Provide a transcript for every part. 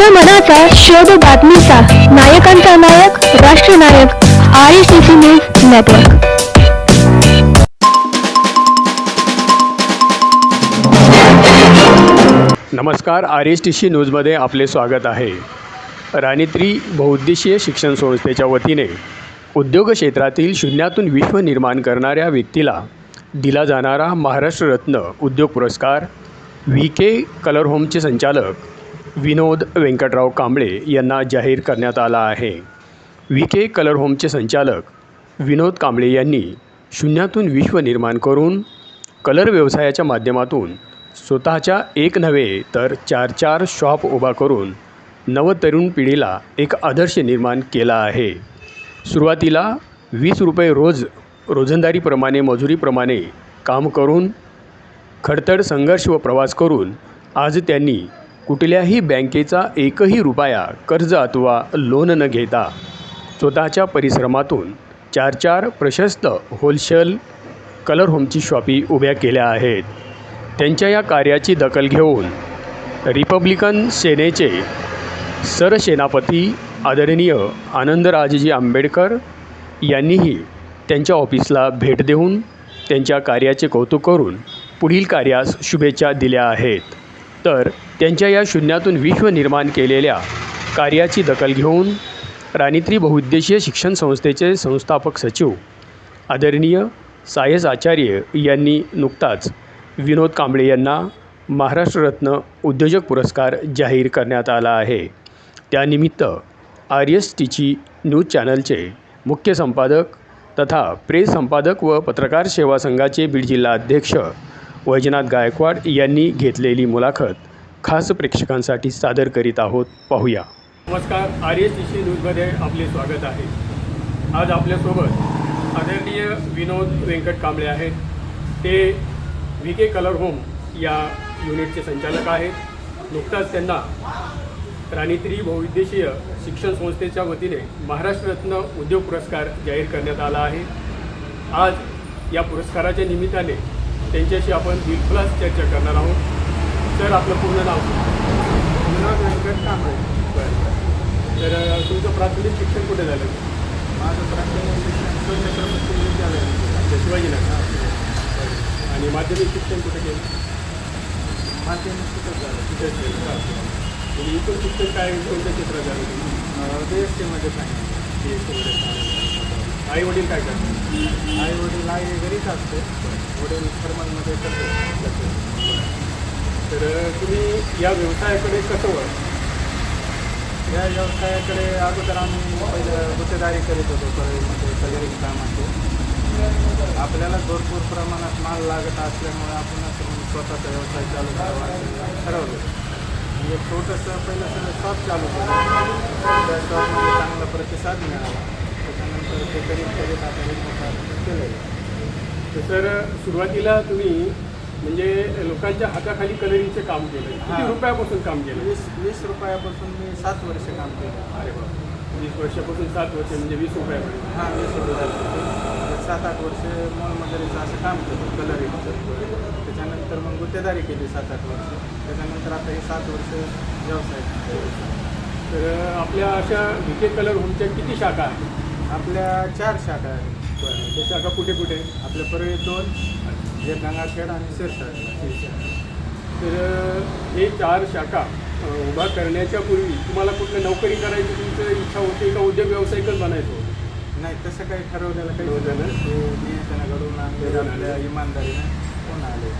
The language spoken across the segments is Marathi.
जनमनाचा शोध बातमीचा. नायकांचा नायक राष्ट्रनायक R I C C news network. नमस्कार आर एस टी सी न्यूजमध्ये आपले स्वागत आहे. राणीत्री बहुउद्देशीय शिक्षण संस्थेच्या वतीने उद्योग क्षेत्रातील शून्यातून विश्व निर्माण करणाऱ्या व्यक्तीला दिला जाणारा महाराष्ट्र रत्न उद्योग पुरस्कार व्ही के कलर होमचे संचालक विनोद व्यंकटराव कांबळे यांना जाहीर करण्यात आला आहे. व्ही. के. कलर होमचे संचालक विनोद कांबळे यांनी शून्यातून विश्व निर्माण करून कलर व्यवसायाच्या माध्यमातून स्वतःच्या एक नव्हे तर चार चार शॉप उभा करून नवतरुण पिढीला एक आदर्श निर्माण केला आहे. सुरुवातीला वीस रुपये रोज रोजंदारीप्रमाणे मजुरीप्रमाणे काम करून खडतड संघर्ष व प्रवास करून आज त्यांनी कुठल्याही बँकेचा एकही रुपया कर्ज अथवा लोन न घेता स्वतःच्या परिश्रमातून चार चार प्रशस्त होलसेल कलर होमची शॉपी उभ्या केल्या आहेत. त्यांच्या या कार्याची दखल घेऊन रिपब्लिकन सेनेचे सरसेनापती आदरणीय आनंदराजजी आंबेडकर यांनीही त्यांच्या ऑफिसला भेट देऊन त्यांच्या कार्याचे कौतुक करून पुढील कार्यास शुभेच्छा दिल्या आहेत. तर त्यांच्या या शून्यातून विश्व निर्माण केलेल्या कार्याची दखल घेऊन राणीत्री बहुउद्देशीय शिक्षण संस्थेचे संस्थापक सचिव आदरणीय सायस आचार्य यांनी नुकताच विनोद कांबळे यांना महाराष्ट्र रत्न उद्योजक पुरस्कार जाहीर करण्यात आला आहे. त्यानिमित्त आर एस टीची न्यूज चॅनलचे मुख्य संपादक तथा प्रेस संपादक व पत्रकार सेवा संघाचे बीड जिल्हा अध्यक्ष वैजनाथ गायकवाड यांनी घेतलेली मुलाखत खास प्रेक्षकांसाठी सादर करीत आहोत. पाहूया. नमस्कार. आर एस टी सी न्यूजमध्ये आपले स्वागत आहे. आज आपल्यासोबत आदरणीय विनोद व्यंकट कांबळे आहेत. ते व्ही के कलर होम या युनिटचे संचालक आहेत. नुकताच त्यांना राणीत्री बहुउद्देशीय शिक्षण संस्थेच्या वतीने महाराष्ट्र रत्न उद्योग पुरस्कार जाहीर करण्यात आला आहे. आज या पुरस्काराच्या निमित्ताने त्यांच्याशी आपण दिलखुलास चर्चा करणार आहोत. सर आपलं पूर्ण नाव विनोद व्यंकट कांबळे. बरं तर तुमचं प्राथमिक शिक्षण कुठे झालं? माझं प्राथमिक शिक्षण शिवछत्रपती विद्यालय अच्छा, शिवाजीनगर. आणि माध्यमिक शिक्षण कुठे केलं? माध्यमिक शिकत झालं. तिथेच केलं? म्हणजे इथून शिक्षण काय कोणत्या क्षेत्रात झालं? तुम्ही बी एस टीमध्ये सांगितलं. आई वडील काय करतात? आई वडील आई घरीच असते. वडील फर्मांमध्ये करते तर तुम्ही या व्यवसायाकडे कसं वळ या व्यवसायाकडे अगोदर आम्ही पहिलं गुत्तेदारी करीत होतो परळीमध्ये कलरिंग कामाचे. आपल्याला भरपूर प्रमाणात माल लागत असल्यामुळे आपण असं स्वतःचा व्यवसाय चालू करावा ठरवलं. म्हणजे छोटंसं पहिलं सगळं शॉप चालू केलं. त्या शॉपमध्ये चांगला प्रतिसाद मिळाला. ते करीत करीत आता हे मोठा केलं तर सर सुरुवातीला तुम्ही म्हणजे लोकांच्या हाताखाली कलरिंगचं काम केलं. किती. रुपयापासून काम केलं? वीस वीस रुपयापासून मी सात वर्ष काम केलं. अरे वा वीस वर्षापासून सात वर्ष म्हणजे वीस रुपयापर्यंत. हां वीस रुपये सात आठ वर्ष मॉल मजुरीचं असं काम केलं कलरिंगचं त्याच्यानंतर मग गुत्तेदारी केली सात आठ वर्ष. त्याच्यानंतर आता हे सात वर्ष व्यवसाय. तर आपल्या अशा विके कलर होमच्या किती शाखा आहेत? आपल्या चार शाखा आहेत. त्या शाखा कुठे कुठे? आपल्या परळी दोन जे गंगाखेड आणि सिरसाट तर हे चार शाखा अ, उभा करण्याच्या पूर्वी तुम्हाला कुठलं नोकरी करायची तुमची इच्छा होती का उद्योग व्यावसायिकच बनायचं होतं? नाही तसं काही ठरवलेलं काही नव्हतं ना? ते नियोजन घडून आणले आपल्या इमानदारीने कोण आले?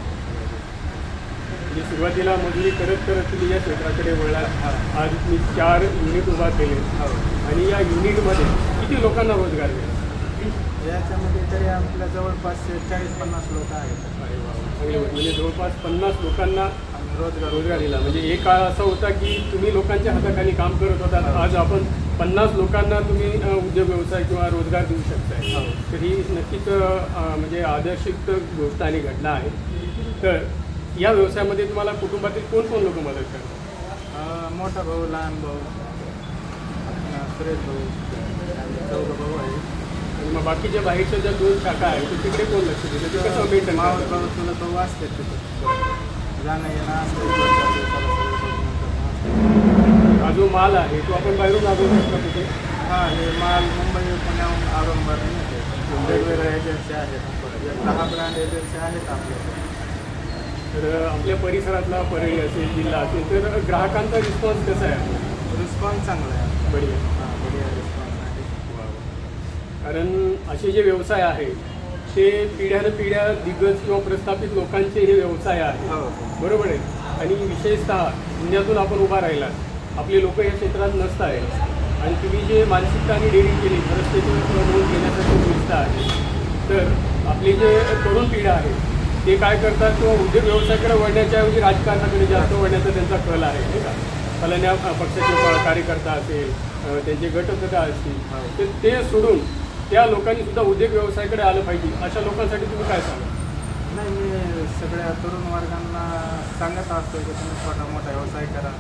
म्हणजे सुरुवातीला मजुरी करत करत तुम्ही या क्षेत्राकडे वळला. आज तुम्ही चार युनिट उभा केले. हो. आणि या युनिटमध्ये किती लोकांना रोजगार मिळाला याच्यामध्ये तरी आपल्या जवळपास चाळीस पन्नास लोक आहेत. गोष्ट. म्हणजे जवळपास पन्नास लोकांना रोजगार रोजगार दिला. म्हणजे एक काळ असा होता की तुम्ही लोकांच्या हाताखाली काम करत होता. आज आपण पन्नास लोकांना तुम्ही उद्योग व्यवसाय किंवा रोजगार देऊ शकताय. हो. तर ही नक्कीच म्हणजे आदर्शिक गोष्ट आणि घटना आहे. तर या व्यवसायामध्ये तुम्हाला कुटुंबातील कोण कोण लोक मदत करतात? मोठा भाऊ लहान भाऊ सुरेश भाऊ. चौघ भाऊ आहे आणि मग बाकीच्या बाहेरच्या ज्या दोन शाखा आहेत तर तिकडे कोण लक्ष देतं? ते कसं मेंटेन मावळ भाऊ तुला भाऊ असते तिथं. जाणं येणं असतं दोन चार दिवसाला सगळं बघून नंतर मग असतं. अजून माल आहे तो आपण बाहेरून मागवू शकतो कुठे हां हे माल मुंबई पुण्याहून औरंगाबाद येते वेगवेगळ्या एजन्सी आहेत. दहा ब्रँड एजन्सी आहेत आपल्याकडे तर आपल्या परिसरातला परळी असेल जिल्हा असेल तर ग्राहकांचा रिस्पॉन्स कसा आहे? रिस्पॉन्स चांगला आहे. बढिया हां बढिया रिस्पॉन्स आहे कारण असे जे व्यवसाय आहे ते पिढ्यानं पिढ्या दिग्गज किंवा प्रस्थापित लोकांचे हे व्यवसाय आहे. हो. बरोबर आहे? आणि विशेषतः शून्यातून आपण उभा राहिला आपले लोक या क्षेत्रात नसत आहे आणि तुम्ही जे मानसिकता आणि डेअरिंग केली खरंच त्याचं नोंद घेण्यासाठी गोष्ट आहे. तर आपली जे तरुण पिढ्या आहे ते काय करतात? किंवा उद्योग व्यवसायाकडे वळण्याच्या ऐवजी राजकारणाकडे जास्त वळण्याचा त्यांचा कल आहे नाही का? फलाण्या पक्षाचे प- कार्यकर्ता असेल त्यांचे गटकथा असतील. तर ते सोडून त्या लोकांनी सुद्धा उद्योग व्यवसायाकडे आलं पाहिजे. अशा लोकांसाठी तुम्ही काय सांगा नाही मी सगळ्या तरुण वर्गांना सांगत असतो की तुम्ही छोटा मोठा व्यवसाय करा.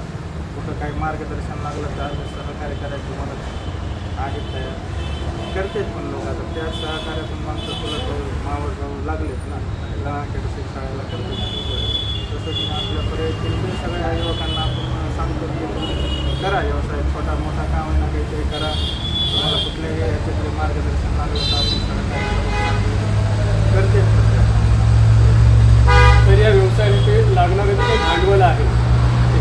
कुठं काही मार्गदर्शन लागलं तर सहकार्य करायची मला आहेत तयार करतेच पण लोक. आता त्या सहकार्यातून माणसं तुला तो मावळ जाऊ लागलेत ना. लहान खेळ शाळेला करतो. तसंच मी आपल्या पर्यटन सगळ्या युवकांना आपण सांगतो की करा व्यवसाय छोटा मोठा काम आहे ना काहीतरी करा तुम्हाला कुठल्याही ह्याच्यातले मार्गदर्शन लागलं तर या व्यवसायासाठी लागणारं जे भांडवल आहे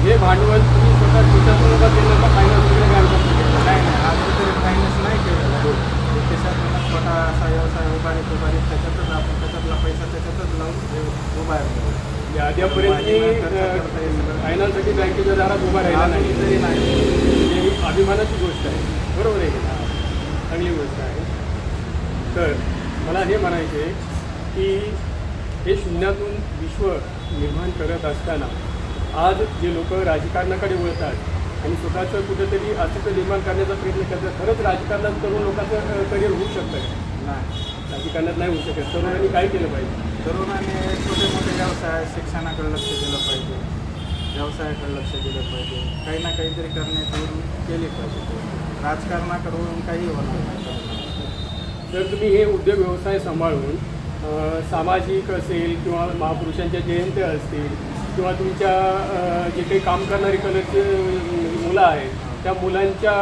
हे भांडवल तुम्ही स्वतः खिशातून उभा केलं का फायनान्स वगैरे काय करतो नाही नाही अजून तरी फायनान्स नाही केलेला आहे. त्याच्यातूनच छोटा असा व्यवसाय उभारीत उभारीत त्याच्यातच आपण त्याच्यातला पैसा त्याच्यातच लावून हे अद्यापर्यंत मी फायनान्ससाठी बँकेच्या दारात उभा राहिला नाही. तरी नाही. ही अभिमानाची गोष्ट आहे. बरोबर आहे चांगली गोष्ट आहे. तर मला हे म्हणायचे की हे शून्यातून विश्व निर्माण करत असताना आज जे लोक राजकारणाकडे वळतात आणि स्वतःचं कुठेतरी अस्तित्व निर्माण करण्याचा प्रयत्न करतात खरंच राजकारणात तरुण लोकांचं करिअर होऊ शकतं नाही. राजकारणात नाही होऊ शकत. तरुणांनी काय केलं पाहिजे? तरुणांनी छोटे मोठे व्यवसाय शिक्षणाकडे लक्ष दिलं पाहिजे. व्यवसायाकडे लक्ष दिलं पाहिजे. काही ना काहीतरी करण्याची केली पाहिजे. राजकारणाकडून काही होणार नाही. तर तुम्ही हे उद्योग व्यवसाय सांभाळून सामाजिक असेल किंवा महापुरुषांच्या जयंत्या असतील किंवा तुमच्या जे काही काम करणारी कलेचे मुलं आहेत त्या मुलांच्या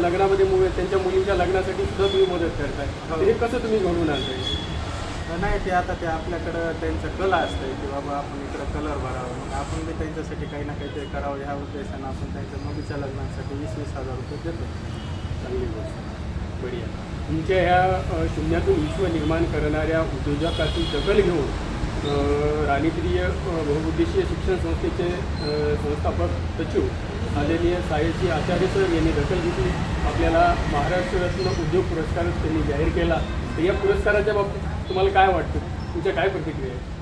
लग्नामध्ये त्यांच्या मुलींच्या लग्नासाठी सुद्धा तुम्ही मदत करताय. तर हे कसं तुम्ही घडून आणताय? नाही ते आता ते आपल्याकडं त्यांचं कला असतं की बाबा आपण इकडं कलर भरावं. मग आपण बी त्यांच्यासाठी काही ना काहीतरी करावं. ह्या उद्देशानं आपण त्यांच्या मुलीच्या लग्नासाठी वीस वीस हजार रुपये देतो चांगली गोष्ट. बढिया. तुमच्या ह्या शून्यातून विश्व निर्माण करणाऱ्या उद्योजकाची दखल घेऊन अ, राणीप्रिय बहुउद्देशीय शिक्षण संस्थेचे संस्थापक सचिव आदरणीय सायसी आचार्य सर यांनी दखल घेतली. आपल्याला महाराष्ट्र रत्न उद्योग पुरस्कार त्यांनी जाहीर केला. तर या पुरस्काराच्या बाबतीत तुम्हाला काय वाटतं? तुमच्या काय प्रतिक्रिया आहे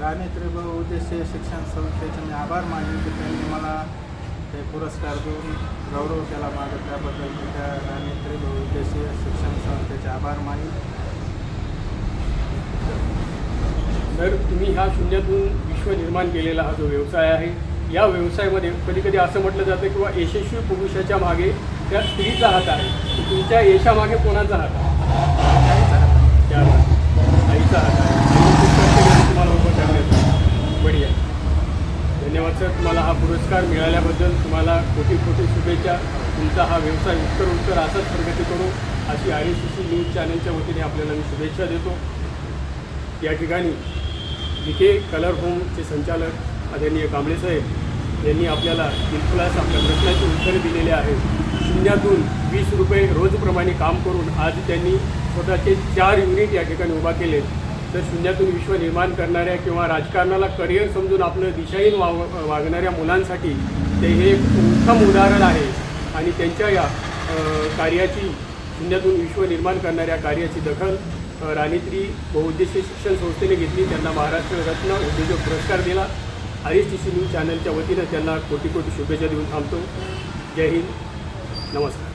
राणी त्रिभुव उद्देशीय शिक्षण संस्थेचे मी आभार मानेन की त्यांनी मला हे पुरस्कार देऊन गौरव केला माझा. त्याबद्दल मी त्या राणी त्रिभुव उद्देशीय शिक्षण संस्थेचे आभार मानेन तर तुम्ही ह्या शून्यातून विश्व निर्माण केलेला हा जो व्यवसाय आहे या व्यवसायामध्ये कधी कधी असं म्हटलं जातं किंवा यशस्वी पुरुषाच्या मागे त्या स्त्रीचा हात आहे. तुमच्या यशामागे कोणाचा हात आहे? त्या आईचा हात आहे. तुम्हाला उभं करण्याचं बढिया. धन्यवाद सर. तुम्हाला हा पुरस्कार मिळाल्याबद्दल तुम्हाला कोटी कोटी शुभेच्छा. तुमचा हा व्यवसाय उत्तर उत्तर असाच प्रगती करू. अशी आय सी सी न्यूज चॅनलच्या वतीने आपल्याला मी शुभेच्छा देतो. या ठिकाणी विखे कलर होमचे संचालक आदरणीय कांबळे साहेब यांनी आपल्याला दिलखुलास आपल्या प्रश्नाची उत्तरे दिलेली आहेत शून्यातून वीस रुपये रोजप्रमाणे काम करून आज त्यांनी स्वतःचे चार युनिट या ठिकाणी उभा केले. तर शून्यातून विश्व निर्माण करणाऱ्या किंवा राजकारणाला करिअर समजून आपलं दिशाहीन वाव वागणाऱ्या मुलांसाठी ते हे एक उत्तम उदाहरण आहे. आणि त्यांच्या या कार्याची शून्यातून विश्व निर्माण करणाऱ्या कार्याची दखल राणीत्री बहुउद्देशीय शिक्षण संस्थेने घेतली. त्यांना महाराष्ट्र रत्न उद्योजक पुरस्कार दिला. R S T C news चॅनलच्या वतीनं त्यांना कोटी कोटी शुभेच्छा देऊन थांबतो. जय हिंद. नमस्कार.